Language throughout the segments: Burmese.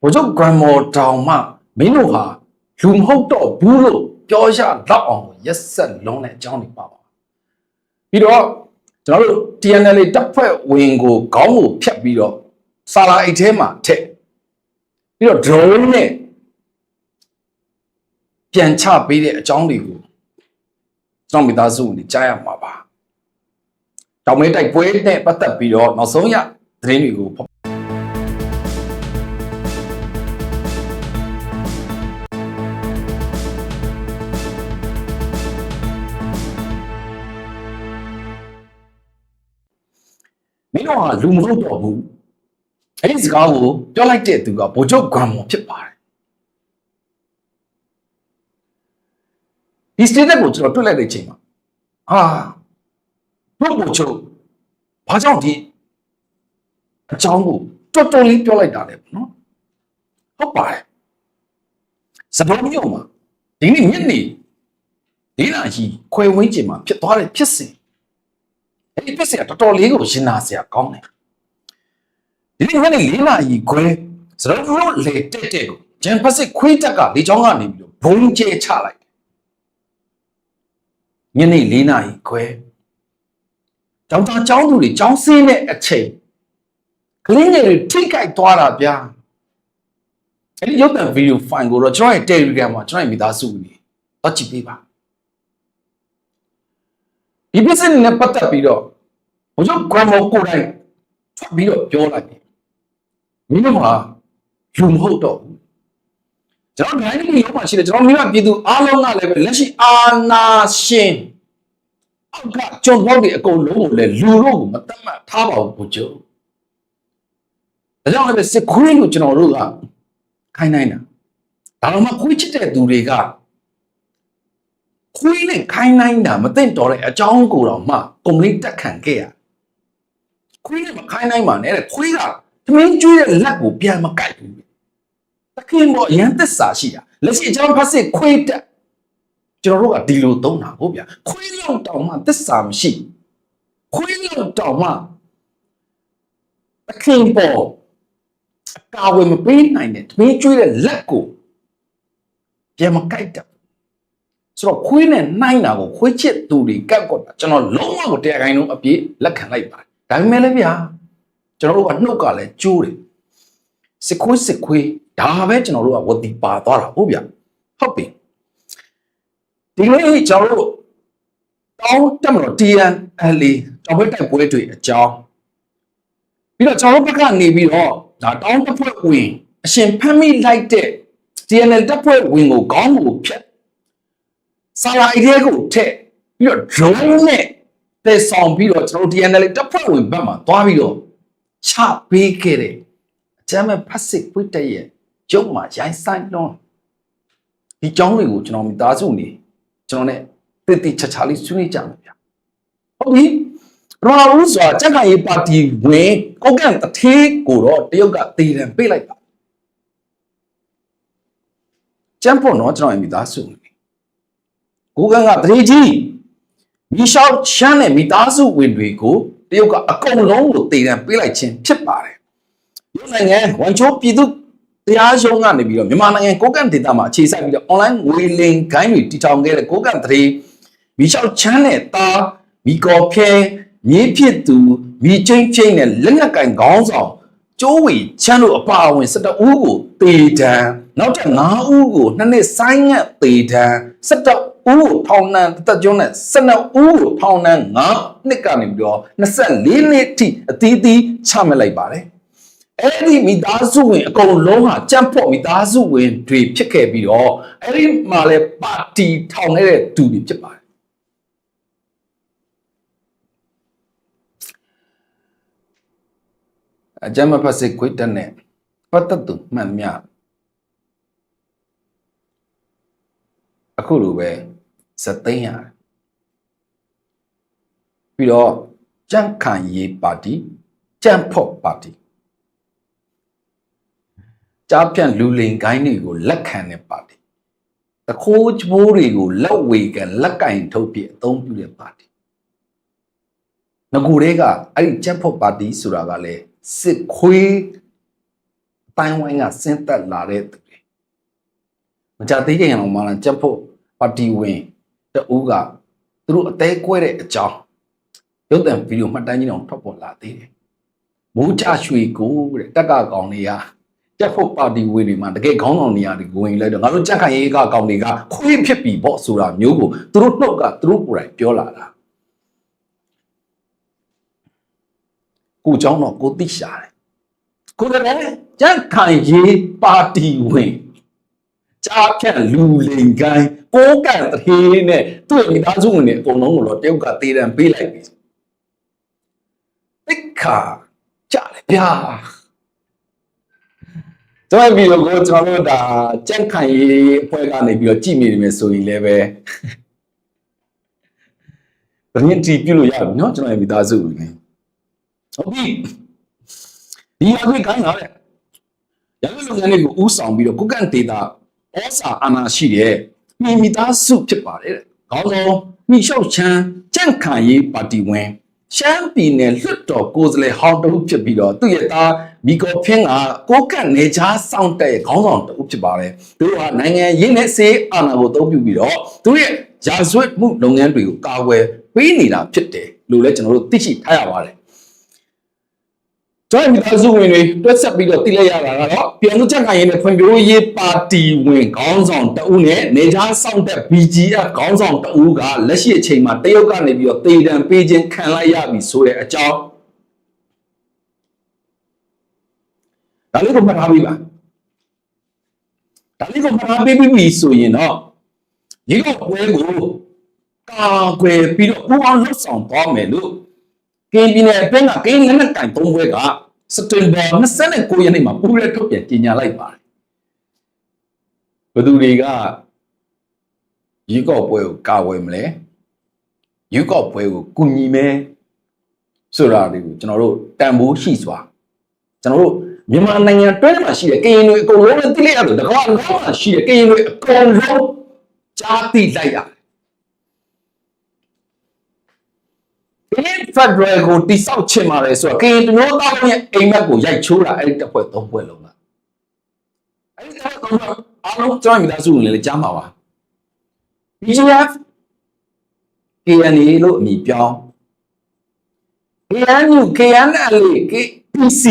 ဘိုလ်ချုပ်ဂရန်မော်တောင်မှမင်းတို့ဟာလူမဟုတ်တော့ဘူးလို့ပြောရတော့အောင်ရက်ဆက်လုံးတဲ့အကြောင်းတွေပါပါပြီးတော့ကျွန်တော်တို့ TNL တပ်ဖွဲ့ဝင်ကိုခေါင်းကိုဖြတ်ပြီးတော့စာလာအိတ်ထဲမှာထည့်ပြီးတော့ drone နဲ့ပြန်ချပေးတဲ့အကြောင်းတွေကိုကျွန်တော်မိသားစုဝင်တွေကြားရမှာပါတောင်မဲတိုက်ပွဲနဲ့ပတ်သက်ပြီးတော့နောက်ဆုံးရသတင်းတွေကို တို့ဟာလူမဟုတ်တော့ဘူးအဲ့ဒီစကားကိုပြောလိုက်တဲ့သူကဗိုလ်ချုပ်ဂွမ်မော်ဖြစ်ပါတယ်ဒီ statement ကိုကျွန်တော်တွေ့လိုက်တဲ့အချိန်မှာဟာဘုဗိုလ်ချုပ်ဘာကြောင့်ဒီအကြောင်းကိုတော်တော်လေးပြောလိုက်တာလေနော်ဟုတ်ပါတယ်စတော်မျိုးမှာဒီနေ့ညနေဒီနာကြီးခွဲဝင်းကျင်မှာဖြစ်သွားတဲ့ဖြစ်စဉ် အဲ့ဒီပစ္စည်းကတော်တော်လေးကိုရှင်းနာစရာကောင်းတယ်ဒီနေ့ညနေ၄နာရီခွဲစရတို့လေတက်တက်ကိုဂျန်ပစစ်ခွေးတက်ကလေချောင်းကနေပြီးတော့ဘုံကျဲချလိုက်တယ်ညနေ၄နာရီခွဲကျောင်းသားကျောင်းသူတွေကျောင်းဆင်းတဲ့အချိန်ကလေးငယ်တွေထိခိုက်သွားတာဗျာအဲ့ဒီရုပ်သံဗီဒီယိုဖိုင်ကိုတော့ကျွန်တော်ရဲ့ Telegram မှာကျွန်တော်ရဲ့မိသားစုဝင်တွေတော့ကြည့်ပေးပါ ဒီပစ္စည်းနဲ့ပတ်သက်ပြီးတော့ဘုရားကွန်မောကိုယ်တိုင်ထွက်ပြီးတော့ပြောလိုက်တယ်မင်းတို့ကလူမဟုတ်တော့ဘူးကျွန်တော်တိုင်းပြည်ရောက်မှရှိတယ်ကျွန်တော်မိမပြည်သူအားလုံးကလည်းပဲလက်ရှိအာနာရှင်အောက်ကကျွန်တော်တို့အကုန်လုံးကိုလည်းလူတို့ကိုမတတ်မှတ်ထားပါဘူးဘုရားဒါကြောင့်လည်းစစ်ခွေးလို့ကျွန်တော်တို့ကခိုင်းနိုင်တာဒါတော့မှခွေးချစ်တဲ့သူတွေက ခွေးနဲ့ခိုင်းနိုင်တာမသိတော့တဲ့အကြောင်းကိုတော့မှကွန်ပလီတက်ခံခဲ့ရခွေးနဲ့မခိုင်းနိုင်ပါနဲ့တဲ့ခွေးကသမင်းကျွေးတဲ့လက်ကိုပြန်မကိုက်ဘူးတခင်ပေါ်အရန်သစ္စာရှိတာလက်ရှိကျွန်တော်ဖတ်စစ်ခွေးတက်ကျွန်တော်တို့ကဒီလိုသုံးတာဟုတ်ဗျာခွေးလောက်တောင်မှသစ္စာမရှိခွေးလောက်တောင်မှတခင်ပေါ်အကာအဝယ်မပေးနိုင်တဲ့သမင်းကျွေးတဲ့လက်ကိုပြန်မကိုက်တာ ဆိုတော့ခွေးနဲ့နှိုင်းတာကိုခွေးချစ်သူတွေကတ်ကွက်တာကျွန်တော်လုံးဝကိုတရားခိုင်လုံးအပြည့်လက်ခံလိုက်ပါတယ်ဒါပေမဲ့လည်းဗျာကျွန်တော်တို့ကနှုတ်ကလည်းကျိုးတယ်စစ်ခွေးစစ်ခွေးဒါပဲကျွန်တော်တို့ကဝတိပါသွားတာဟုတ်ဗျာဟုတ်ပြီဒီနေ့ကျွန်တော်တို့တောင်းတက်မလို့ TNL တောင်းပွဲတိုက်ပွဲတွေအကြောင်းပြီးတော့ကျွန်တော်တို့ဘက်ကနေပြီးတော့ဒါတောင်းတစ်ဖွဲ့ဝင်အရှင်ဖမ်းမိလိုက်တဲ့ TNL တပ်ဖွဲ့ဝင်ကိုခေါင်းကိုဖြတ် ဆာလာအိတ်ထဲကိုထည့်ပြီးတော့ drone နဲ့တက်ဆောင်ပြီးတော့ကျွန်တော်တို့ DNL တပ်ဖွဲ့ဝင်ဘက်မှာသွားပြီးတော့ချပေးခဲ့တယ်အကြမ်းမဲ့ဖတ်စစ်ပွတ်တဲ့ရဲ့ကျုပ်မှာရိုင်းဆိုင်လုံးဒီကြောင်းတွေကိုကျွန်တော်မိသားစုနေကျွန်တော် ਨੇ တည်တည်ချာချာလေးဆွေးနွေးကြမယ်ဗျဟုတ်ပြီရောဦးစွာကြက်ခိုင်ရေးပါတီဝင်ကောက်ကန်တထေးကိုတော့တရုတ်ကတည်တယ်ပေးလိုက်ပါကျမ်းဖို့တော့ကျွန်တော်ရဲ့မိသားစုနေ ကိုကန်းကတရေကြီးမီရှောက်ချမ်းတဲ့မိသားစုဝင်တွေကိုတရုတ်ကအကုန်လုံးကိုတည်တံပေးလိုက်ခြင်းဖြစ်ပါတယ်။ရုပ်နိုင်ငံဝန်ချိုးပြည်သူတရားရုံးကနေပြီးတော့မြန်မာနိုင်ငံကိုကန့်ဒေသမှာအခြေစိုက်ပြီးတော့ online ငွေလင်ဂိုင်းတွေတည်ထောင်ခဲ့တဲ့ကိုကန့်တရေမီရှောက်ချမ်းတဲ့သားမီကော်ဖဲမြေးဖြစ်သူမီချင်းချင်းနဲ့လက်နက်ကင်ခေါင်းဆောင်ကျိုးဝေချမ်းတို့အပါအဝင်17ဦးကိုတေတံနောက်ထပ်9ဦးကိုနှစ်နှစ်ဆိုင်းငတ်တေတံ17 ဦးကိုထောင်နှံတက်ကျွန်းနဲ့12ဦးကိုထောင်နှံ9နှစ်ကနေပြီးတော့24နှစ်ထိအသီးသီးချမှတ်လိုက်ပါတယ်အဲ့ဒီမိသားစုဝင်အကုန်လုံးဟာကြမ်းဖို့မိသားစုဝင်တွေဖြစ်ခဲ့ပြီးတော့အဲ့ဒီမှာလဲပါတီထောင်နေတဲ့သူတွေဖြစ်ပါတယ်အကြမ်းမဖတ်စစ်ခွေးတက်နဲ့ပတ်သက်သူမှန်မြအခုလိုပဲ စသိန်းရတယ်ပြီးတော့ကြန့်ခိုင်ရေးပါတီကြန့်ဖို့ပါတီကြားဖြန့်လူလိန်ကိုင်းတွေကိုလက်ခံတဲ့ပါတီတခိုးချိုးတွေကိုလက်ဝေကန်လက်ကင်ထုတ်ပြအသုံးပြုတဲ့ပါတီငကူတွေကအဲ့ဒီကြန့်ဖို့ပါတီဆိုတာကလေစစ်ခွေးတိုင်းဝိုင်းကဆင်းသက်လာတဲ့သူတွေမကြသေးခင်အောင်မှလည်းကြက်ဖို့ပါတီဝင် တူကသူတို့အသေးကွဲတဲ့အကြောင်းရုပ်သံဗီဒီယိုမှတ်တမ်းကြီးတော့ထွက်ပေါ်လာသေးတယ်မိုးချရွှေကိုတဲ့တက်ကကောင်တွေကကြက်ဖို့ပါတီဝင်တွေမှာတကယ်ခေါင်းဆောင်နေရာတွေကိုဝင်လိုက်တော့ငါတို့ကြက်ခိုင်ရေးကကောင်တွေကခွေးဖြစ်ပြီပေါ့ဆိုတာမျိုးကိုသူတို့နှုတ်ကသူတို့ကိုယ်တိုင်ပြောလာတာကိုเจ้าတော့ကိုသိရှာတယ်ကိုလည်းကြက်ခိုင်ရေးပါတီဝင် ကြားဖြတ်လူလိန်ကိုင်းကိုးကန်သေးနဲ့တွေ့မိသားစုဝင်တွေအကုန်လုံးကိုတော့တယောက်ကတေးတံပေးလိုက်ပြီတိတ်ခါကြတယ်ဗျာကျွန်တော်ဗီဒီယိုကိုကျွန်တော်တို့ဒါကြက်ခိုင်ရေးအဖွဲ့ကနေပြီးတော့ကြည့်မိနေမယ်ဆိုရင်လည်းပဲဘယ်နည်းတီးပြုလို့ရပြီเนาะကျွန်တော်ရဲ့မိသားစုဝင်တွေဟုတ်ပြီဒီအခွင့်ခိုင်းတာလေရန်ကုန်လုပ်ငန်းတွေကိုဥဆောင်ပြီးတော့ကုကန့်ဒေတာ ဩစာအာဏာရှိတဲ့မိမိသားစုဖြစ်ပါတယ်တဲ့ခေါင်းဆောင်မိလျှောက်ချမ်းကြန့်ခိုင်ရေးပါတီဝင်ရှမ်းပြည်နယ်လွှတ်တော်ကိုယ်စားလှယ်ဟောင်းတဦးဖြစ်ပြီးတော့သူ့ရဲ့သားမီကောဖင်းကကိုကန့်နေချားစောင့်တဲ့ခေါင်းဆောင်တဦးဖြစ်ပါတယ်သူတို့ကနိုင်ငံရင်းနဲ့စေးအာဏာကိုအသုံးပြုပြီးတော့သူရဲ့ရာဇဝတ်မှုလုပ်ငန်းတွေကိုကာကွယ်ပေးနေတာဖြစ်တယ်လို့လည်းကျွန်တော်တို့သိရှိထားရပါတယ် ကျွန်တော်မိသားစုဝင်တွေတွက်ဆက်ပြီးတော့သိလိုက်ရတာကတော့ပြည်သူ့ချက်ခိုင်ရေးနဲ့ဖွံ့ဖြိုးရေးပါတီဝင်ခေါင်းဆောင်တဦးနဲ့နေချားဆောင်တဲ့ BGF ခေါင်းဆောင်တဦးကလက်ရှိအချိန်မှာတရုတ်ကနေပြီးတော့တေတံပေးခြင်းခံလိုက်ရပြီဆိုတဲ့အကြောင်းဒါလေးကိုမှတ်ထားပြီးပါဒါလေးကိုမှတ်ထားပြီးပြီဆိုရင်တော့ဒီကပွဲကိုကာကွယ်ပြီးတော့ပူအောင်လှုပ်ဆောင်သွားမယ်လို့ ကင်းပြည်နယ်အတွင်းကကင်းလက်နက်တိုင်သုံးဘွဲကစက်တင်ဘာ29ရက်နေ့မှာပူးရဲထုတ်ပြန်ကြေညာလိုက်ပါတယ်ဘယ်သူတွေကရွေးကောက်ပွဲကိုကာဝယ်မလဲရွေးကောက်ပွဲကိုကူညီမယ်ဆိုတာတွေကိုကျွန်တော်တို့တန်ဖိုးရှိစွာကျွန်တော်တို့မြန်မာနိုင်ငံတွင်းမှာရှိတဲ့ကရင်တွေအကုန်လုံးနဲ့တိလိုက်ရလို့တကွာလုံးမှာရှိတဲ့ကရင်တွေအကုန်လုံးကြားသိလိုက်ရတယ် ကင်းဖက်ဒရယ်ကိုတိဆောက်ချင်ပါတယ်ဆိုတော့ကရင်တမျိုးသားလုံးရဲ့အိမ်မက်ကိုရိုက်ချိုးတာအဲ့ဒီတစ်ဖွဲ့သုံးဖွဲ့လုံးကအဲ့ဒီတစ်ဖွဲ့သုံးဖွဲ့အားလုံးကျွန်တော်မိသားစုဝင်လည်းကြားမှာပါ BGF KNA လို့အမည်ပြောင်း KNU KNL PC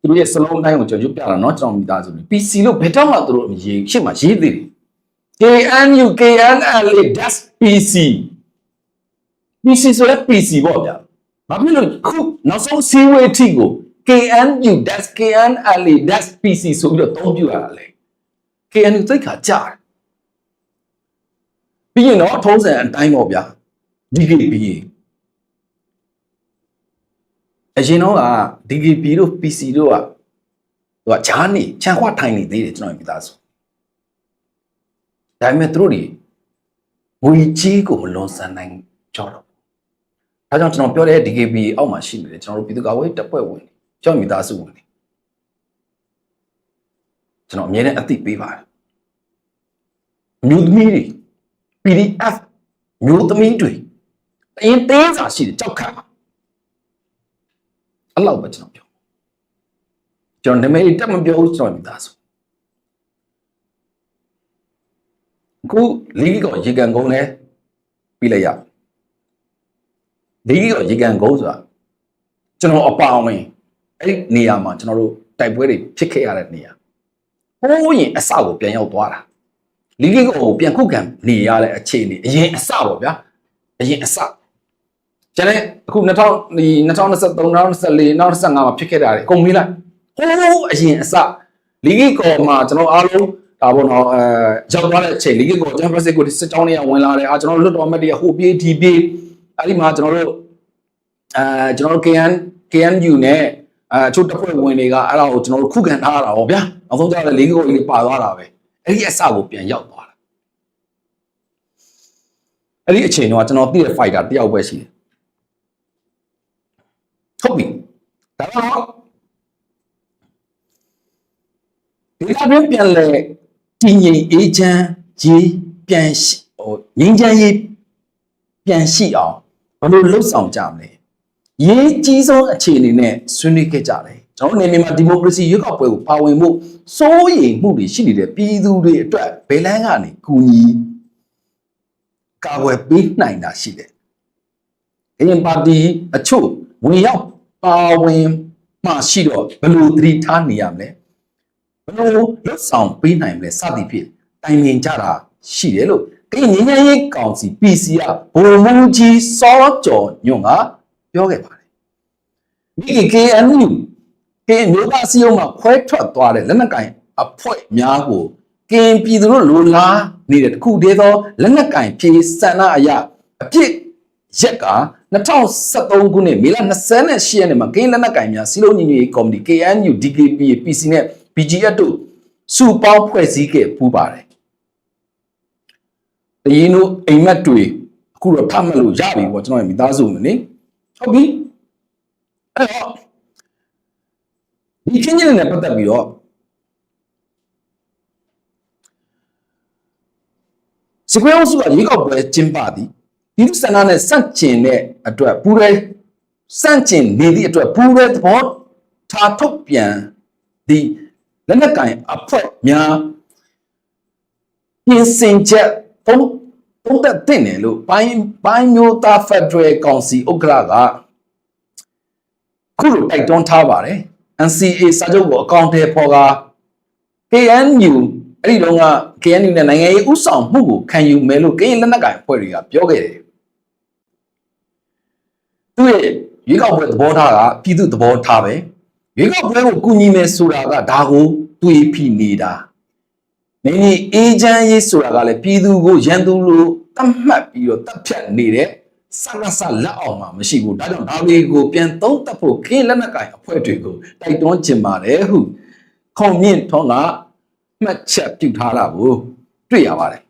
သူတို့ရဲ့စလုံးတိုင်းကိုကျွန်တော်ရုပ်ပြတာเนาะကျွန်တော်မိသားစုဝင် PC လို့ဘယ်တော့မှသူတို့အမည်ရေးရှေ့မှာရေးသေးတယ် KNU KNL that's PC PC ဆိုတဲ့ PC ပေါ့ဗျာ။ဘာဖြစ်လို့ခုနောက်ဆုံးစီးဝေးအထိကို KNU that's KNLA that's PC ဆိုပြီးတော့သုံးပြရတာလေ။ KNU သိတ်ခါကြားတယ်။ပြီးရင်တော့ထုံးစံအတိုင်းပေါ့ဗျာ။ DKP အရင်တော့က DKP တို့ PC တို့ကသူကဂျားနေခြံခွထိုင်နေသေးတယ်ကျွန်တော်မိသားစု။ဒါပေမဲ့သူတို့တွေငွေကြီးကိုမလွန်ဆန်နိုင်ကြတော့ အဲကြောင့်ကျွန်တော်ပြောတဲ့ DKB အောက်မှာရှိနေတယ်ကျွန်တော်တို့ပြည်သူ့ကာကွယ်တပ်ဖွဲ့ဝင်ကျောင်းမိသားစုဝင်တွေကျွန်တော်အမြဲတမ်းအသိပေးပါတယ်မြို့သမီးတွေ PDF မြို့သမီးတွေအရင်သေးစာရှိတယ်ကြောက်ခါအဲ့လောက်ပဲကျွန်တော်ပြောကျွန်တော်နာမည်တက်မပြောဘူးကျွန်တော်မိသားစုအခုလီဂီကောရေကန်ကုန်းလဲပြီးလိုက်ရအောင် လေးကြီးတော့ရေကန်ကုန်းဆိုတာကျွန်တော်အပါအဝင်အဲ့ဒီနေရာမှာကျွန်တော်တို့တိုက်ပွဲတွေဖြစ်ခဲ့ရတဲ့နေရာဟိုးရင်အစကိုပြန်ရောက်သွားတာလေးကြီးကိုပြန်ခုခံနေရတဲ့အခြေအနေအရင်အစပေါ့ဗျာအရင်အစကျန်တဲ့အခု2000ဒီ2023 2024 2025မှာဖြစ်ခဲ့တာလေအကုန်မေးလိုက်ဟိုးအရင်အစလီဂီကောမှာကျွန်တော်အားလုံးဒါပေါ့နော်အဲရောက်သွားတဲ့အချိန်လီဂီကောချန်ပီယံစ်ကိုစစ်တောင်းတွေကဝင်လာတယ်အာကျွန်တော်လွတ်တော်မတ်တွေကဟိုပြေးဒီပြေး အဲ့ဒီမှာကျွန်တော်တို့အဲကျွန်တော်တို့ KN KNU နဲ့အဲအချို့တပ်ဖွဲ့ဝင်တွေကအဲ့ဒါကိုကျွန်တော်တို့ခုခံထားရတာပေါ့ဗျာနောက်ဆုံးကျတော့လေးကိုကြီးပါသွားတာပဲအဲ့ဒီအစကိုပြန်ရောက်သွားတာအဲ့ဒီအချိန်တော့ကျွန်တော်သိတဲ့ fighter တယောက်ပဲရှိတယ်ဟုတ်ပြီဒါတော့ဒီကနေ့ပြန်လဲတည်ငြိမ်အေးချမ်းကြီးပြန်ရှိဟိုငြိမ်းချမ်းရေးပြန်ရှိအောင်ဘယ် လိုလှုပ်ဆောင်ကြမလဲရေးကြီးဆုံးအခြေအနေနဲ့ဆွေးနွေးခဲ့ကြတယ်ကျွန်တော်နေမြန်မာဒီမိုကရေစီရွေးကောက်ပွဲကိုပါဝင်ဖို့စိုးရိမ်မှုတွေရှိနေတဲ့ပြည်သူတွေအတွက်ဘယ်လန်းကနေကူညီကာကွယ်ပေးနိုင်တာရှိတယ်။အရင်ပါတီအချို့ဝင်ရောက်ပါဝင်မှရှိတော့ဘယ်လိုသတိထားနေရမလဲ။ဘယ်လိုလွတ်ဆောင်ပေးနိုင်မလဲစသည်ဖြင့်တိုင်ပင်ကြတာရှိတယ်လို့ ကရင်ငញ្ញရေးကောင်စီ PC ကဘုံမူကြီးစောကျော်ညွန့်ကပြောခဲ့ပါတယ်။ဒီ KNU ကင်းမျိုးသားစီယုံမှာခွဲထွက်သွားတဲ့လက်နက်ကင်အဖွဲ့များကိုကင်းပြည်သူတို့လိုလားနေတဲ့တခုတည်းသောလက်နက်ကင်ဖြေစန္ဒအရအပြစ်ရက်က2013ခုနှစ်မေလ28ရက်နေ့မှာကင်းလက်နက်ကင်များစီလုံးညီညွတ်ရေးကော်မတီ KNU DKPA PC နဲ့ BGF တို့စုပေါင်းဖွဲ့စည်းခဲ့ပူးပါတယ်။ တရင်တို့အိမ်မက်တွေအခုတော့ထမှတ်လို့ရပြီပေါ့ကျွန်တော်ရဲ့မိသားစုမနေဟုတ်ပြီအဲ့တော့ဒီချင်းချင်းနဲ့ပတ်သက်ပြီးတော့စကွဲအောင်စုကရေကောက်ပွဲကျင်းပသည်ဒီလူစန္ဒနဲ့စန့်ကျင်တဲ့အတွက်ပူရဲစန့်ကျင်နေသည့်အတွက်ပူရဲသဘောထားထုတ်ပြန်သည့်လက်နက်ကင်အဖွဲ့များပြင်ဆင်ချက်သုံး သုံးသက်တင်တယ်လို့ပိုင်းပိုင်းမျိုးသားဖက်ဒရယ်ကောင်စီဥက္ကဋ္ဌကခုလိုတိုက်တွန်းထားပါတယ် NCA စာချုပ်ကိုအကောင့်ထဲပေါ်က KNU အဲ့ဒီတော့က KNU နဲ့နိုင်ငံရေးဥဆောင်မှုကိုခံယူမယ်လို့ကရင်လက်နက်ကိုင်အဖွဲ့တွေကပြောခဲ့တယ်သူရဲ့ရွေးကောက်ပွဲသဘောထားကပြည်သူသဘောထားပဲရွေးကောက်ပွဲကိုကူညီမယ်ဆိုတာကဒါကိုတွေးဖိနေတာ နင်းဒီအေဂျင့်ရေးဆိုတာကလည်းပြည်သူကိုရန်သူလို့တတ်မှတ်ပြီးတော့တပ်ဖြတ်နေတဲ့စကားစလက်အောင်မှာမရှိဘူးဒါကြောင့်ဒါတွေကိုပြန်သုံးသပ်ဖို့ကင်းလက်နက်ကင်အဖွဲ့တွေကိုတိုက်တွန်းချင်ပါတယ်ဟုခေါမြင့်ထွန်းကမှတ်ချက်ပြုထားတာကိုတွေ့ရပါတယ်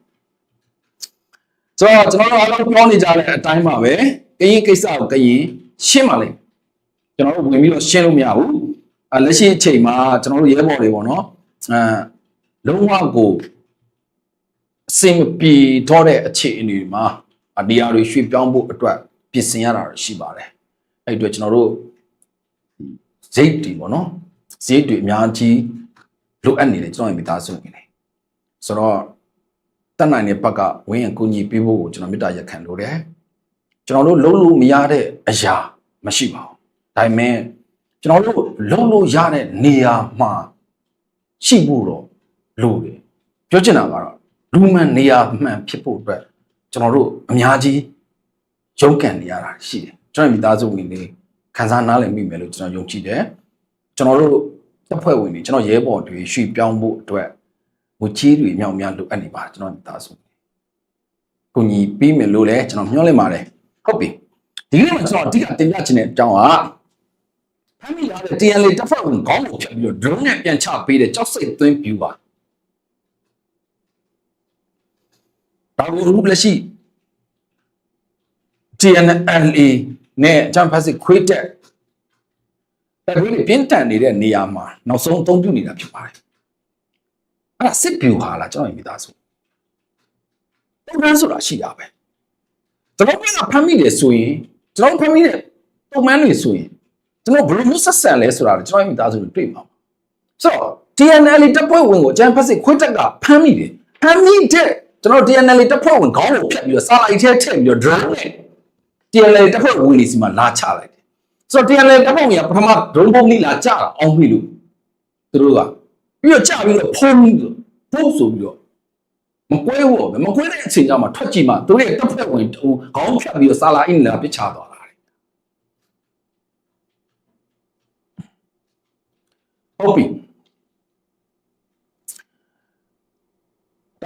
ဆိုတော့ကျွန်တော်တို့အားလုံးပြောနေကြတဲ့အတိုင်းပါပဲကရင်ကိစ္စကိုကရင်ရှင်းပါလိမ့်ကျွန်တော်တို့ဝင်ပြီးတော့ရှင်းလို့မရဘူးအလက်ရှိအချိန်မှာကျွန်တော်တို့ရဲဘော်တွေပေါ့နော်အဲ လုံးဝကိုအစင်မပြေတော့တဲ့အခြေအနေမှာအဒီယာတွေရွှေ့ပြောင်းဖို့အတွက်ပြင်ဆင်ရတာရှိပါတယ်အဲ့အတွက်ကျွန်တော်တို့ဈေးတွေပေါ့နော်ဈေးတွေအများကြီးလိုအပ်နေတယ်ကျွန်တော်ရဲ့မိသားစုနေတယ်ဆိုတော့တက်နိုင်တဲ့ဘက်ကဝင်းရကူညီပေးဖို့ကိုကျွန်တော်မေတ္တာရက်ခံလိုတယ်ကျွန်တော်တို့လုံးလို့မရတဲ့အရာမရှိပါဘူးဒါပေမဲ့ကျွန်တော်တို့လုံးလို့ရတဲ့နေရာမှာရှိဖို့တော့ လိုတယ်ပြောချင်တာကတော့လူမှန်နေရာမှန်ဖြစ်ဖို့အတွက်ကျွန်တော်တို့အများကြီးရုန်းကန်နေရတာရှိတယ်ကျွန်တော်မိသားစုဝင်တွေခံစားနားလည်မိမယ်လို့ကျွန်တော်ယုံကြည်တယ်ကျွန်တော်တို့တပ်ဖွဲ့ဝင်တွေကျွန်တော်ရဲဘော်တွေရွှေ့ပြောင်းဖို့အတွက်ငွေချေးတွေမြောက်များလိုအပ်နေပါတယ်ကျွန်တော်မိသားစုကိုညီပြီးမယ်လို့လည်းကျွန်တော်မျှော်လင့်ပါတယ်ဟုတ်ပြီဒီနေ့မှာကျွန်တော်အဓိကတင်ပြချင်တဲ့အကြောင်းကဖမ်းမိလာတဲ့ TNL တပ်ဖွဲ့ဝင်ခေါင်းကိုဖြတ်ပြီးတော့ drone နဲ့ပြန်ချပေးတဲ့ကြောက်စိတ်သွင်းပြူပါ ဒါကိုအခုလက်ရှိ TNLA နဲ့ဂျမ်ဖတ်စစ်ခွေးတက်အဲ့ဒီပြင်းထန်နေတဲ့နေရာမှာနောက်ဆုံးအသုံးပြုနေတာဖြစ်ပါတယ်အဲ့ဒါစစ်ပြူဟာလားကျွန်တော်မိသားစုပုံမှန်ဆိုတာရှိတာပဲကျွန်တော်ပြန်ဖမ်းမိတယ်ဆိုရင်ကျွန်တော်ဖမ်းမိတဲ့ပုံမှန်တွေဆိုရင်ကျွန်တော်ဘယ်လိုမျိုးဆက်ဆံလဲဆိုတာကျွန်တော်မိသားစုတွေတွေ့မှာပါဆိုတော့ TNL တပ်ဖွဲ့ဝင်ကိုဂျမ်ဖတ်စစ်ခွေးတက်ကဖမ်းမိတယ်ဖမ်းမိတဲ့ ကျွန်တော် TNL တပ်ဖွဲ့ဝင်ခေါင်းကိုဖြတ်ပြီးတော့စာလိုက်ထဲထည့်ပြီးတော့ drone နဲ့ TNL တပ်ဖွဲ့ဝင်တွေစီမှာလာချလိုက်တယ်ဆိုတော့ TNL တပ်ဖွဲ့ဝင်ကပထမ drone ပုံလေးလာချတာအောင်ပြီလို့သူတို့ကပြီးတော့ချပြီးတော့ဖုံးပြီးတော့ပို့ဆိုပြီးတော့မကွဲဘူးပဲမကွဲတဲ့အချိန်ကျမှထွက်ကြည့်မှတို့ရဲ့တပ်ဖွဲ့ဝင်တူခေါင်းဖြတ်ပြီးတော့စာလာအင်းလာပစ်ချသွားတာဟုတ်ပြီ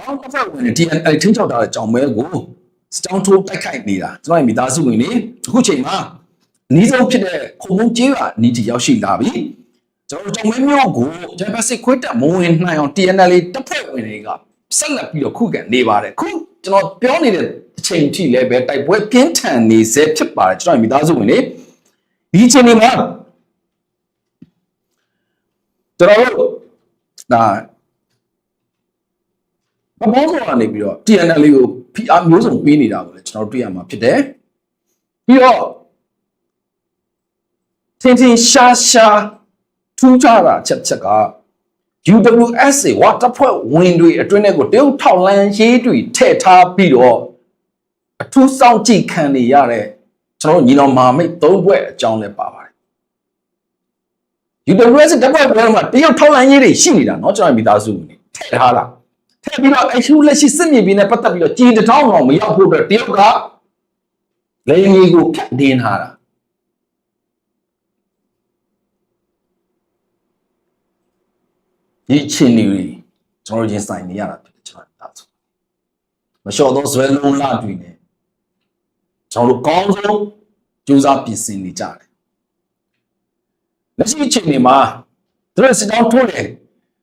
တောင်းတပ်ဖွဲ့ဝင်တွေ TNL ထင်းချောက်ထားတဲ့ကြောင်မဲကိုစတောင်းထိုးတိုက်ခိုက်နေတာကျွန်တော်ရဲ့မိသားစုဝင်တွေအခုချိန်မှာနီးဆုံးဖြစ်တဲ့ခုံမုံကျေးရွာနီးတီရောက်ရှိလာပြီကျွန်တော်ကြောင်မဲမျိုးကိုဂျပန်စစ်ခွေးတက်မဝင်နိုင်အောင် TNL တပ်ဖွဲ့ဝင်တွေကဆက်လက်ပြီးတော့ခုခံနေပါတယ်ခုကျွန်တော်ပြောနေတဲ့အချိန်ထိလည်းပဲတိုက်ပွဲပြင်းထန်နေစေဖြစ်ပါတယ်ကျွန်တော်ရဲ့မိသားစုဝင်တွေဒီအချိန်ဒီမှာကျွန်တော်တို့ဒါ ပမောဆောင်ကနေပြီးတော့ TNL ကို PR မျိုးစုံပေးနေတာကိုလည်းကျွန်တော်တွေ့ရမှာဖြစ်တယ်ပြီးတော့ထင်ထင်ရှားရှား ထူးခြားတာချက်ချက်က UWSA ဝါတပ်ဖွဲ့ဝင်တွေအတွင်းထဲကိုတရုတ်ထောက်လန်းရေးတွေထည့်ထားပြီးတော့အထူးစောင့်ကြည့်ခံနေရတဲ့ကျွန်တော်တို့ညီတော်မာမိတ်သုံးဘွဲ့အကြောင်းလည်းပါပါတယ် UWSA တပ်ဖွဲ့ဝင်မှာတရုတ်ထောက်လန်းရေးတွေရှိနေတာเนาะကျွန်တော်မိသားစုဝင်တွေထည့်ထားတာ ထည့်ပြီးတော့အရှုလက်ရှိစစ်မြေပြင်နဲ့ပတ်သက်ပြီးတော့ကြည်တထောင်းအောင်မရောက်ဖို့အတွက်တရုတ်ကလေယာဉ်ကြီးကိုဖြတ်တင်ထားတာဒီချင်းနေတွေကျွန်တော်တို့ရင်ဆိုင်နေရတာဖြစ်တယ်ကျွန်တော်ဒါဆိုမလျှော့သောဇွဲလုံးလာတွေနဲ့ကျွန်တော်တို့ကောင်းဆုံးကြိုးစားပြင်ဆင်နေကြတယ်လက်ရှိအချိန်တွေမှာသူတို့စစ်တောင်းထိုးတယ်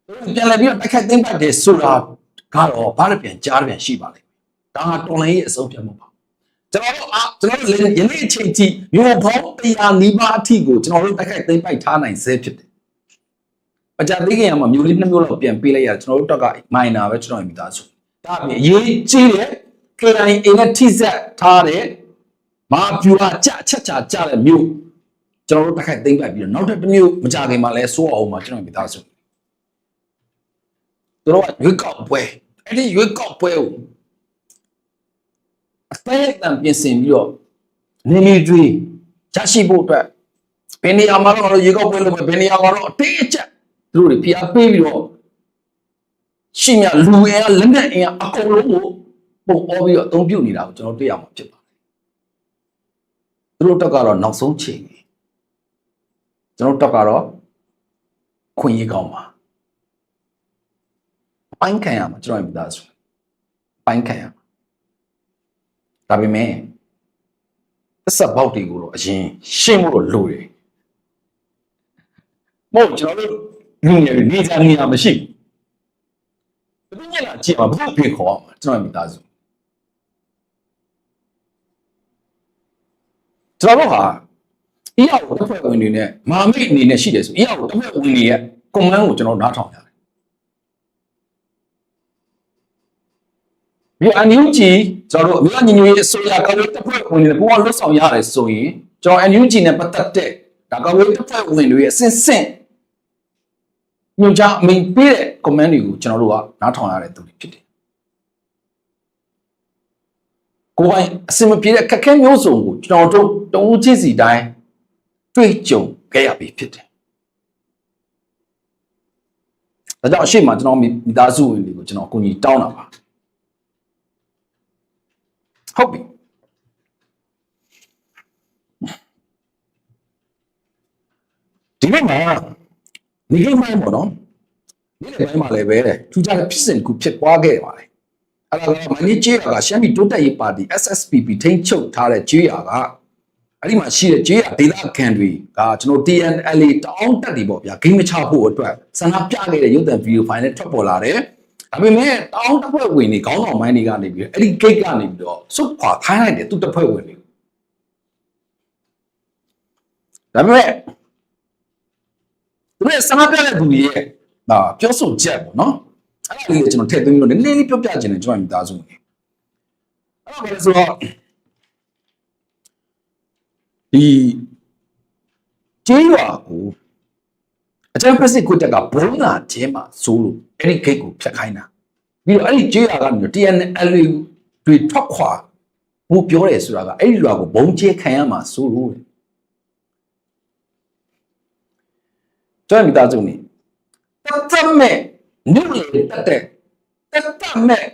သူတို့ပြန်လည်ပြီးတော့တိုက်ခိုက်သိမ်းပိုက်တယ်ဆိုတာ ကတော့ဘာလို့ပြန်ကြားပြန်ရှိပါလိမ့်မယ်ဒါကတော်လိုင်းရဲ့အဆုံးဖြတ်မှုပါကျွန်တော်တို့အာကျွန်တော်တို့လည်းယနေ့အချိန်ထိမြို့ပေါင်းတရားနီးပါးအထိကိုကျွန်တော်တို့တိုက်ခိုက်သိမ်းပိုက်ထားနိုင်စေဖြစ်တယ်အကြသေးခင်ကမှမျိုးလေးနှစ်မျိုးလောက်ပြန်ပေးလိုက်ရကျွန်တော်တို့တက်ကမိုင်နာပဲကျွန်တော်မိသားစုဒါအပြင်အရေးကြီးတဲ့ KIA နဲ့ထိစက်ထားတဲ့မာပြူဟာကြချက်ချာကြတဲ့မျိုးကျွန်တော်တို့တက်ခိုက်သိမ့်ပိုက်ပြီးတော့နောက်ထပ်တစ်မျိုးမကြခင်မှာလဲစိုးအောင်မှာကျွန်တော်မိသားစု တို့ကရွေးကောက်ပွဲအဲ့ဒီရွေးကောက်ပွဲကိုအသေးအံပြင်ဆင်ပြီးတော့နေနေတွေရရှိဖို့အတွက်ဘယ်နေရာမှာတော့ရွေးကောက်ပွဲလုပ်မယ်ဘယ်နေရာမှာတော့အသေးအကျက်သူတို့တွေဖိအားပေးပြီးတော့ရှိမြလူအင်အားလက်နက်အင်အားအကုန်လုံးကိုပုံအောပြီးတော့အသုံးပြုနေတာကိုကျွန်တော်တွေ့ရမှာဖြစ်ပါတယ်သူတို့တက်ကတော့နောက်ဆုံးချိန်ကြီးကျွန်တော်တက်ကတော့ခွင့်ရေးကောင်းပါ ပိုင်းခံရမှာကျွန်တော်မိသားစုပိုင်းခံရမှာဒါပေမဲ့အဆက်ပေါက်တွေကိုတော့အရင်ရှင်းဖို့တော့လိုတယ်မဟုတ်ကျွန်တော်တို့လူငယ်တွေနေကြနေရမရှိဘူးဘယ်ညလာကြည့်မှာဘယ်ဖိခေါ်အောင်ကျွန်တော်မိသားစုကျွန်တော်တို့ဟာအီယာကိုတစ်ဖက်ဝင်နေနဲ့မာမိတ်အနေနဲ့ရှိတယ်ဆိုအီယာကိုတစ်ဖက်ဝင်နေရဲ့ကွန်မန်းကိုကျွန်တော်နားထောင်ရတယ် ပြီးအန်ယူဂျီကျွန်တော်တို့အများညီညွတ်ရေးအစိုးရကော်မတီတစ်ဖက်ဝင်နေကိုကလွတ်ဆောင်ရတယ်ဆိုရင်ကျွန်တော်အန်ယူဂျီနဲ့ပတ်သက်တဲ့ဒါကော်မတီတစ်ဖက်ဝင်တွေရဲ့အစင်စင်ညွှန်ကြားအမိန်ပေးတဲ့ comment တွေကိုကျွန်တော်တို့ကနားထောင်ရတဲ့သူတွေဖြစ်တယ်။ကိုယ်ပိုင်အစင်မပြေတဲ့ခက်ခဲမျိုးစုံကိုကျွန်တော်တို့တဦးချင်းစီတိုင်းတွေ့ကြုံခဲ့ရပြီဖြစ်တယ်။ဒါကြောင့်အရှိမကျွန်တော်မိသားစုဝင်တွေကိုကျွန်တော်အကူအညီတောင်းတာပါ။ ဟုတ်ပြီ။ဒီနေ့မှာဒီကိစ္စမိုင်းပေါ့နော်နေ့လယ်ပိုင်းမှာလည်းပဲထူးခြားတဲ့ဖြစ်စဉ်တစ်ခုဖြစ်ပွားခဲ့ပါတယ်အဲ့ဒါကမနီကျေးယာကရှမ်းပြည်တိုးတက်ရေးပါတီ SSPP ထိန်းချုပ်ထားတဲ့ကျေးယာကအဲ့ဒီမှာရှိတဲ့ကျေးယာဒေသခံတွေကကျွန်တော် TNLA တောင်းတက်တွေပေါ့ဗျာဂိမ်းမချဖို့အတွက်ဆန္ဒပြခဲ့တဲ့ရုပ်သံဗီဒီယိုဖိုင်နဲ့ထွက်ပေါ်လာတယ် ဒါပေမဲ့တောင်းတစ်ဖွဲ့ဝင်တွေခေါင်းဆောင်မိုင်းတွေကနေပြီးတော့အဲ့ဒီဂိတ်ကနေပြီးတော့စုတ်ခွာခိုင်းလိုက်တယ်သူတစ်ဖွဲ့ဝင်တွေဒါပေမဲ့သူတို့ဆန္ဒပြတဲ့သူတွေရဲ့ဒါပြောဆိုချက်ပေါ့နော်အဲ့ဒါလေးကိုကျွန်တော်ထည့်သွင်းပြီးတော့နည်းနည်းလေးပြောပြခြင်းနဲ့ကျွန်တော်မိသားစုနေအဲ့ဒါပဲဆိုတော့ဒီကျေးရွာကို အကျန်းဖက်စစ်ခွတ်တက်ကဘုံလာခြင်းမှာစိုးလို့အဲ့ဒီဂိတ်ကိုဖျက်ခိုင်းတာပြီးတော့အဲ့ဒီကျေးရွာကနေ TNL တွေထွက်ခွာဘူးပြောတယ်ဆိုတာကအဲ့ဒီရွာကိုဘုံကျဲခံရမှာစိုးလို့တဲ့ကျွန်တော်မိသားစုနေတတ်မဲ့နုလေတက်တဲ့တတ်မဲ့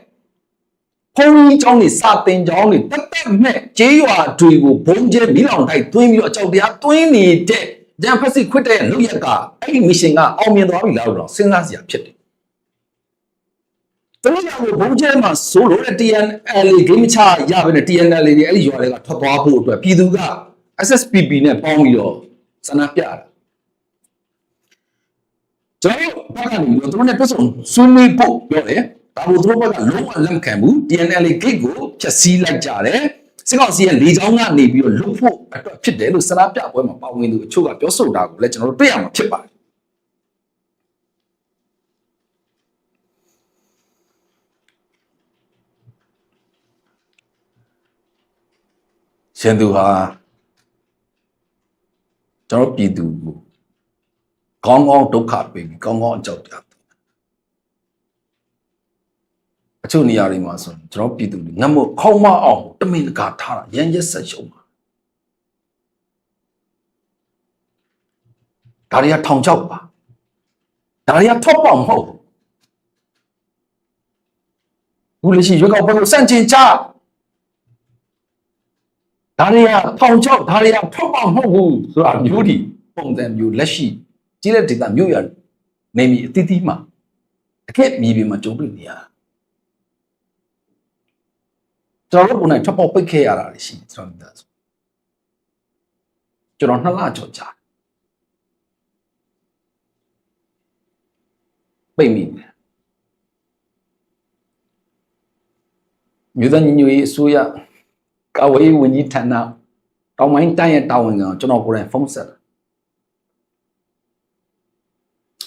ဘုံကြီးကျောင်းနေစာတင်ကျောင်းနေတတ်မဲ့ကျေးရွာတွေကိုဘုံကျဲမိလောင်တိုက်သွင်းပြီးတော့အကြောက်တရားသွင်းနေတဲ့ ဂျန်ဖက်စစ်ခွတ်တဲ့လူရက်ကအဲ့ဒီမစ်ရှင်ကအောင်မြင်သွားပြီလားလို့တော့စဉ်းစားစရာဖြစ်တယ်တလို့ရကိုဘုံကျဲမှာဆိုလို့တဲ့ TNL ဂိမ်းချရပါနဲ့ TNL တွေအဲ့ဒီရွာတွေကထွက်သွားဖို့အတွက်ပြည်သူက SSPP နဲ့ပေါင်းပြီးတော့စနပြတာကျွန်တော်ဘက်ကနေပြီးတော့သူတို့နဲ့ပြဿနာဆွေးနွေးဖို့ပြောတယ်။ဒါကိုသူတို့ဘက်ကလုံးဝလက်မခံဘူး။ TNL gate ကိုဖျက်ဆီးလိုက်ကြတယ်။ စစ်ကောင်စီရဲ့လေကြောင်းကနေပြီးတော့လွတ်ဖို့အတွက်ဖြစ်တယ်လို့စရာပြပွဲမှာပါဝင်သူအချို့ကပြောဆိုတာကိုလည်းကျွန်တော်တို့တွေ့ရမှာဖြစ်ပါတယ်။ရှင်သူဟာကျွန်တော်ပြည်သူကိုကောင်းကောင်းဒုက္ခပေးပြီးကောင်းကောင်းအကြောက်တရား အချို့နေရာတွေမှာဆိုရင်ကျွန်တော်ပြည်သူတွေငတ်မို့ခေါင်းမအောင်တမင်တကာထားတာရန်ရက်ဆက်ရှုံးပါဒါတွေကထောင်ချောက်ပါဒါတွေကထောက်ပေါက်မဟုတ်ဘူးလက်ရှိရွေးကောက်ပွဲကိုစန့်ကျင်ကြဒါတွေကထောင်ချောက်ဒါတွေကထောက်ပေါက်မဟုတ်ဘူးဆိုတာမျိုးဒီပုံစံမျိုးလက်ရှိကြီးတဲ့ဒေသမျိုးရနေမီအသီးသီးမှာအခက်မြေပြင်မှာကြုံတွေ့နေရတာ ကျွန်တော်တို့ပုံနဲ့ထပ်ပေါက်ပိတ်ခဲ့ရတာရှိတယ်ကျွန်တော်တို့ဆိုကျွန်တော်နှစ်လကြော်ကြာပိတ်မိတယ်မြို့သားညီညွတ်ရေးအစိုးရကာဝေးဝန်ကြီးဌာနတောင်ပိုင်းတိုင်းရဲ့တာဝန်ကကျွန်တော်ကိုယ်တိုင်ဖုန်းဆက်တာ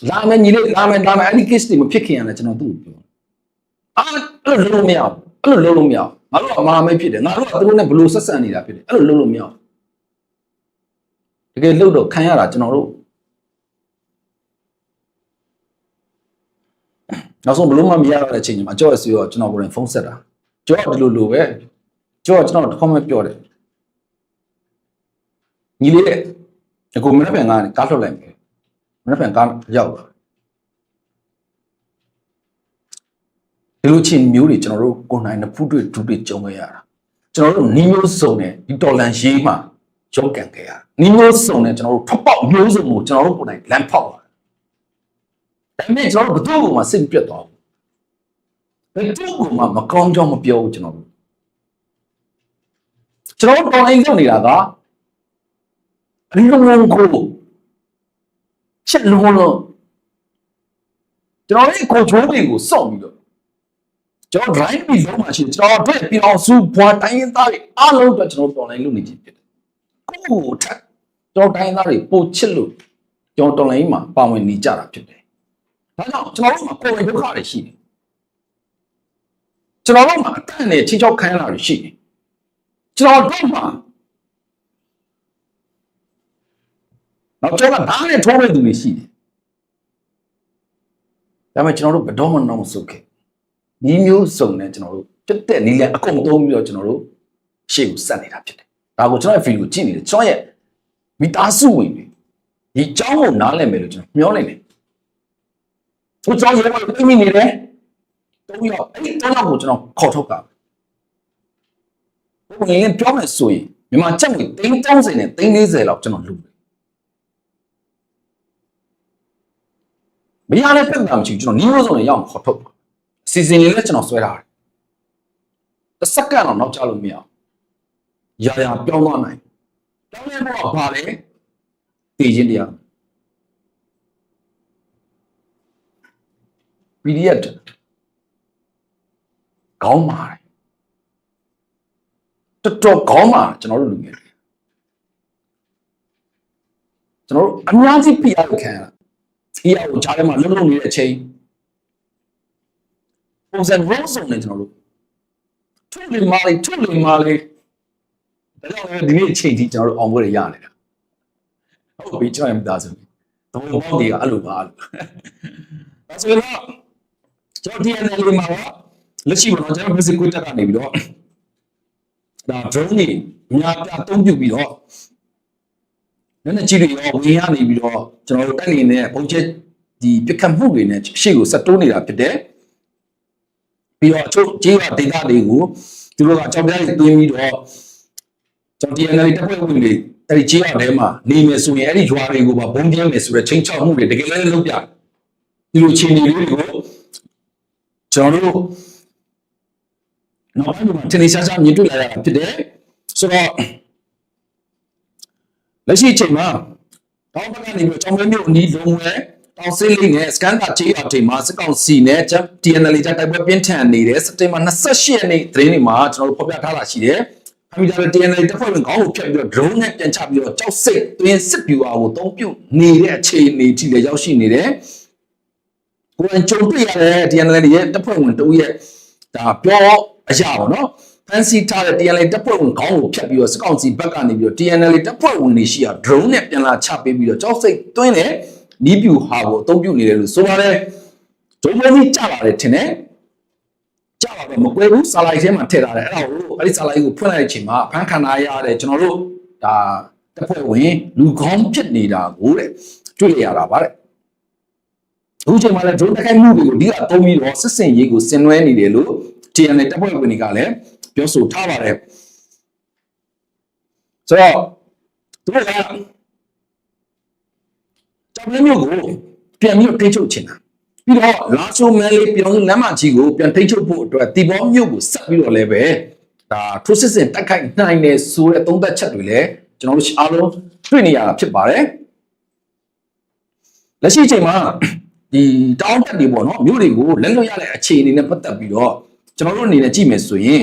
လာမယ်ညီလေးလာမယ်လာမယ်အဲ့ဒီ case တွေမဖြစ်ခင်ရတယ်ကျွန်တော်သူ့ကိုပြောအာအဲ့လိုလုပ်လို့မရဘူးအဲ့လိုလုပ်လို့မရဘူး ငါတို့ကမာမဲဖြစ်တယ်ငါတို့ကသူတို့နဲ့ဘလို့ဆက်ဆံနေတာဖြစ်တယ်အဲ့လိုလုပ်လို့မရဘူးတကယ်လုပ်တော့ခံရတာကျွန်တော်တို့နောက်ဆုံးဘလို့မှမရတော့တဲ့အချိန်မှာကြောက်ရစီရောကျွန်တော်ကိုယ်တိုင်ဖုန်းဆက်တာကြောက်ဒီလိုလိုပဲကြောက်ကျွန်တော်တစ်ခေါက်မှပြောတယ်ညီလေးတဲ့အခုမနေ့ပြန်ကနေကားထုတ်လိုက်မယ်မနေ့ပြန်ကားရောက်လာ ဒီလိုချင်းမျိုးတွေကျွန်တော်တို့ကိုယ်နိုင်နှစ်ဖူးတွေ့ဒုတွေ့ကြုံခဲ့ရတာကျွန်တော်တို့နီးမျိုးစုံနဲ့ဒီတော်လန်ရေးမှာရုန်းကန်ခဲ့ရနီးမျိုးစုံနဲ့ကျွန်တော်တို့ထပ်ပေါက်မျိုးစုံကိုကျွန်တော်တို့ကိုယ်နိုင်လမ်းဖောက်တာဒါပေမဲ့ကျွန်တော်တို့ဘယ်သူ့ကိုမှစိတ်ပြတ်သွားဘူးဘယ်သူ့ကိုမှမကောင်းကြောင်းမပြောဘူးကျွန်တော်တို့ကျွန်တော်တို့တော်လိုင်းလုပ်နေတာကအလုံးကိုချက်လုံးလုံးကျွန်တော်ရဲ့ကိုချိုးတွေကိုစောင့်ပြီးတော့ ကျွန်တော် drive ပြီးလုံးမှရှိတယ်ကျွန်တော်တို့ပြည်အောင်စုဘွားတိုင်းရင်းသားတွေအားလုံးအတွက်ကျွန်တော်တော်လိုင်းလုပ်နေခြင်းဖြစ်တယ်ကိုယ့်ကိုထက်ကျွန်တော်တိုင်းရင်းသားတွေပိုချစ်လို့ကျွန်တော်တော်လိုင်းမှာပါဝင်နေကြတာဖြစ်တယ်ဒါကြောင့်ကျွန်တော်တို့မှာကိုယ်ဝင်ဒုက္ခတွေရှိတယ်ကျွန်တော်တို့မှာအတန်နဲ့ချင်းချောက်ခိုင်းလာတွေရှိတယ်ကျွန်တော်တို့မှာနောက်ကျွန်တော်ကဓာတ်နဲ့ထိုးတဲ့သူတွေရှိတယ်ဒါပေမဲ့ကျွန်တော်တို့ဘယ်တော့မှနောက်မဆုတ်ခဲ့ ဒီမျိုးစုံနဲ့ကျွန်တော်တို့တက်တဲ့နီးလန်အကုန်သုံးပြီးတော့ကျွန်တော်တို့ရှေ့ကိုဆက်နေတာဖြစ်တယ်ဒါကိုကျွန်တော်ရဲ့ video ကိုကြည့်နေတယ်ကျွန်တော်ရဲ့မိသားစုဝင်တွေဒီအကြောင်းကိုနားလည်မယ်လို့ကျွန်တော်မျှော်နေတယ်ဟိုကျွန်တော်ရေပေါ်ပြိမိနေတယ်တုံးရောက်အဲ့ဒီတုံးရောက်ကိုကျွန်တော်ခေါ်ထုတ်တာဘုရင်ပြောမယ်ဆိုရင်မြန်မာချက်ငွေ330နဲ့340လောက်ကျွန်တော်လူတယ်မရတဲ့ပြဿနာမရှိဘူးကျွန်တော်နီးရိုးစုံနဲ့ရောက်ခေါ်ထုတ် စီစဉ်လေးလည်းကျွန်တော်ဆွဲထားတယ်တစ်စက္ကန့်တော့နောက်ကျလို့မရအောင်ရာရာပြောင်းသွားနိုင်ပြောင်းလဲဖို့ကဘာလဲတည်ခြင်းတရား PDF ခေါင်းမာတယ်တော်တော်ခေါင်းမာကျွန်တော်တို့လူငယ်တွေကျွန်တော်တို့အများကြီး PR ခံရတာ PR ကိုကြားထဲမှာလုံလုံနေတဲ့အချိန် ပုံစံ role စုံနေကျွန်တော်တို့ထုလိမာလေးထုလိမာလေးဒါကြောင့်လည်းဒီနေ့အချိန်ထိကျွန်တော်တို့အောင်ပွဲရရနေတာဟုတ်ပြီကျွန်တော်ရမသားဆိုတော့ဘောပေါက်တွေကအဲ့လိုပါလို့ဒါဆိုတော့ကျွန်တော် DNL လေးမှာလက်ရှိမှာကျွန်တော် basic ကိုတက်ကနေပြီးတော့ဒါ drone ကြီးအများပြအသုံးပြုပြီးတော့နည်းနည်းကြည့်လို့ရောဝင်ရနေပြီးတော့ကျွန်တော်တို့တက်နေတဲ့ပုံချက်ဒီပြက်ခတ်မှုတွေနဲ့ရှေ့ကိုဆက်တိုးနေတာဖြစ်တယ် ပြီးတော့အချို့ကြေးရဒေတာတွေကိုသူတို့ကအကြောင်းပြတွေသွင်းပြီးတော့ကျွန်တော် DNL တက်ဖွဲ့ဝင်တွေအဲ့ဒီကြေးရထဲမှာနေမယ်ဆိုရင်အဲ့ဒီရွာတွေကိုပါဘုံပြင်းမယ်ဆိုတဲ့ချင်းချောက်မှုတွေတကယ်လည်းလုပ်ပြဒီလိုချင်းတွေလေးတွေကိုကျွန်တော်တို့နောက်ပိုင်းမှာတင်နေရှားရှားမြင်တွေ့လာရတာဖြစ်တယ်ဆိုတော့လက်ရှိအချိန်မှာတောင်းပကနေပြီးကျောင်းမဲမျိုးအနီးလုံးဝဲ တောင်စေးလေးနဲ့စကန်တာချေးအချိန်မှာစစ်ကောင်စီနဲ့ TNL ကြတိုက်ပွဲပြင်းထန်နေတဲ့စက်တင်ဘာ28ရက်နေ့သတင်းတွေမှာကျွန်တော်တို့ဖော်ပြထားတာရှိတယ်။အမိဒါ TNL တပ်ဖွဲ့ဝင်ခေါင်းကိုဖျက်ပြီးတော့ drone နဲ့ပြန်ချပြီးတော့ကြောက်စိတ်တွင်းစစ်ပြူအားကိုတုံးပြုတ်နေတဲ့အခြေအနေထိလည်းရောက်ရှိနေတယ်။ကိုယ်ကြုံတွေ့ရတဲ့ TNL ရဲ့တပ်ဖွဲ့ဝင်တို့ရဲ့ဒါပြောအရာပေါ့နော်ဖန်စီထားတဲ့ TNL တပ်ဖွဲ့ဝင်ခေါင်းကိုဖြတ်ပြီးတော့စကောက်စီဘက်ကနေပြီးတော့ TNL တပ်ဖွဲ့ဝင်တွေရှိရ drone နဲ့ပြန်လာချပေးပြီးတော့ကြောက်စိတ်တွင်းတယ် နီးပြူဟာကိုအသုံးပြုနေတယ်လို့ဆိုပါတယ်ဂျုံမကြီးကြပါတယ်ထင်တယ်ကြပါတော့မကွဲဘူးစာလိုက်ထဲမှာထည့်ထားတယ်အဲ့ဒါကိုအဲ့ဒီစာလိုက်ကိုဖွင့်လိုက်တဲ့အချိန်မှာဖန်ခန္ဓာရတဲ့ကျွန်တော်တို့ဒါတစ်ဖွဲ့ဝင်လူကောင်းဖြစ်နေတာကိုတဲ့တွေ့ရတာပါတဲ့အခုချိန်မှာလည်းဂျုံတက်ခိုက်မှုတွေကိုဒီကအသုံးပြီးတော့စစ်စင်ရေးကိုဆင်နွှဲနေတယ်လို့ TN နဲ့တပ်ဖွဲ့ဝင်တွေကလည်းပြောဆိုထားပါတယ်ဆိုတော့သူတို့က ကြောင်လင်းမျိုးကိုပြန်ပြီးတော့ထိချုပ်ချင်တာပြီးတော့လာဆိုမန်လေးပြောင်းစုလမ်းမကြီးကိုပြန်ထိချုပ်ဖို့အတွက်တီဘောမျိုးကိုဆက်ပြီးတော့လည်းပဲဒါထိုးစစ်စင်တိုက်ခိုက်နိုင်တယ်ဆိုတဲ့သုံးသက်ချက်တွေလည်းကျွန်တော်တို့အားလုံးတွေ့နေရတာဖြစ်ပါတယ်လက်ရှိအချိန်မှာဒီတောင်းတက်တွေပေါ့နော်မြို့တွေကိုလက်လွတ်ရတဲ့အခြေအနေနဲ့ပတ်သက်ပြီးတော့ကျွန်တော်တို့အနေနဲ့ကြည့်မယ်ဆိုရင်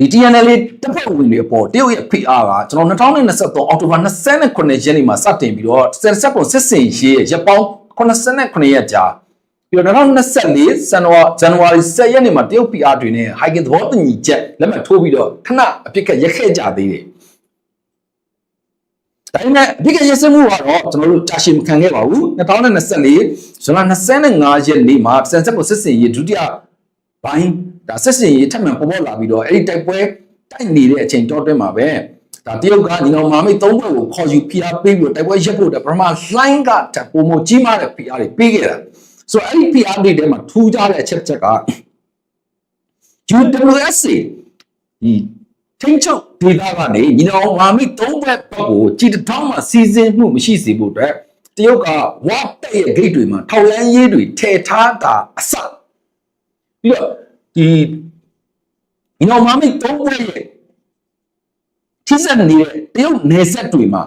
ဒီ TNL တပ်ဖွဲ့ဝင်တွေအပေါ်တရုတ်ရဲ့ PR ကကျွန်တော်2023အောက်တိုဘာ29ရက်နေ့မှာစတင်ပြီးတော့ဆက်ဆက်ပေါ်စစ်စင်ရေးရဲ့ရက်ပေါင်း89ရက်ကြာပြီးတော့2024ဇန်နဝါဇန်နဝါရီ10ရက်နေ့မှာတရုတ် PR တွေနဲ့ high gain သဘောတူညီချက်လက်မှတ်ထိုးပြီးတော့ခဏအပြစ်ကရက်ခဲ့ကြသေးတယ်ဒါပေမဲ့အပြစ်ကရက်စမှုကတော့ကျွန်တော်တို့တာရှည်မခံခဲ့ပါဘူး2024ဇွန်လ25ရက်နေ့မှာစံဆက်ပေါ်စစ်စင်ရေးဒုတိယဘိုင်း ဒါဆက်စင်ရေးထပ်မံပေါ်ပေါ်လာပြီးတော့အဲ့ဒီတိုက်ပွဲတိုက်နေတဲ့အချိန်တော့တွင်းမှာပဲဒါတရုတ်ကညီတော်မာမိတ်သုံးဘက်ကိုခေါ်ယူဖိအားပေးပြီးတော့တိုက်ပွဲရပ်ဖို့အတွက်ပထမလှိုင်းကတက်ပုံမကြီးမားတဲ့ဖိအားတွေပေးခဲ့တာဆိုတော့အဲ့ဒီဖိအားတွေထဲမှာထူးခြားတဲ့အချက်ချက်က UWSA ဒီထိန်းချုပ်ဒေသကနေညီတော်မာမိတ်သုံးဘက်ဘက်ကိုကြည်တောင်းမှစီစဉ်မှုမရှိစေဖို့အတွက်တရုတ်ကဝါတက်ရဲ့ဂိတ်တွေမှာထောက်လန်းရေးတွေထည့်ထားတာအစပြီးတော့ ဒီညီတော်မာမိတ်သုံးဘက်ရဲ့ထိစက်နေတဲ့တရုတ်နယ်စပ်တွေမှာ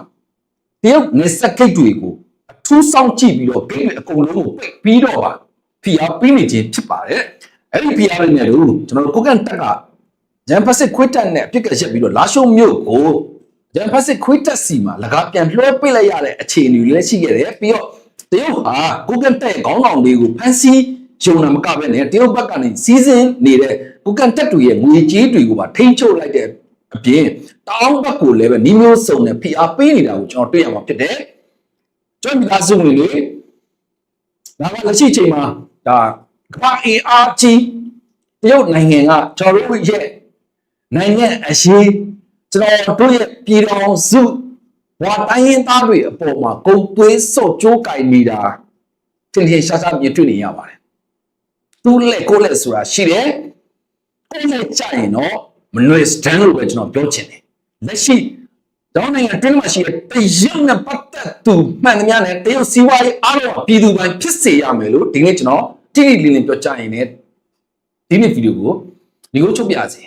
တရုတ်နယ်စပ်ဂိတ်တွေကိုအထူးစောင့်ကြည့်ပြီးတော့ဂိတ်တွေအကုန်လုံးကိုပိတ်ပြီးတော့ပါဖိအားပေးနေခြင်းဖြစ်ပါတယ်အဲ့ဒီဖိအားတွေနဲ့တို့ကျွန်တော်တို့ကိုကန်တက်ကဂျမ်ပစစ်ခွေးတက်နဲ့အပြစ်ကရက်ပြီးတော့လာရှုံမြို့ကိုဂျမ်ပစစ်ခွေးတက်စီမှာလကားပြန်လွှဲပိတ်လိုက်ရတဲ့အခြေအနေတွေလည်းရှိခဲ့တယ်ပြီးတော့တရုတ်ဟာကိုကန်တက်ရဲ့ခေါင်းဆောင်တွေကိုဖမ်းဆီး ယုံနာမကပဲနဲ့တရုတ်ဘက်ကနေစီးစင်းနေတဲ့ကိုကန်တက်တွေရဲ့ငွေကြေးတွေကိုပါထိန်းချုပ်လိုက်တဲ့အပြင်တောင်းဘက်ကိုလည်းပဲနီးမျိုးစုံနဲ့ဖိအားပေးနေတာကိုကျွန်တော်တွေ့ရမှာဖြစ်တယ်ကျွန်တော်မိသားစုဝင်တွေဒါကလက်ရှိအချိန်မှာဒါကမ္ဘာ ARG တရုတ်နိုင်ငံကကျွန်တော်တို့ရဲ့နိုင်ငံအရေးကျွန်တော်တို့ရဲ့ပြည်တော်စုဝါတိုင်းရင်းသားတွေအပေါ်မှာဂုံသွေးစော့ကြိုးကင်နေတာသင်ထင်ရှားရှားမြင်တွေ့နေရပါတယ် သူ့လက်ကိုယ်လက်ဆိုတာရှိတယ်ကိုယ်လက်ကြရင်တော့မနွေစတန်လို့ပဲကျွန်တော်ပြောချင်တယ်လက်ရှိတောင်းနိုင်ငံတွင်းမှာရှိတဲ့တရုတ်နဲ့ပတ်သက်သူမှန်သမျှနဲ့တရုတ်စီးပွားရေးအားလုံးပြည်သူပိုင်းဖြစ်စေရမယ်လို့ဒီနေ့ကျွန်တော်တိတိလင်းလင်းပြောကြရင်လည်းဒီနေ့ဗီဒီယိုကိုဒီကိုချုပ်ပြစေ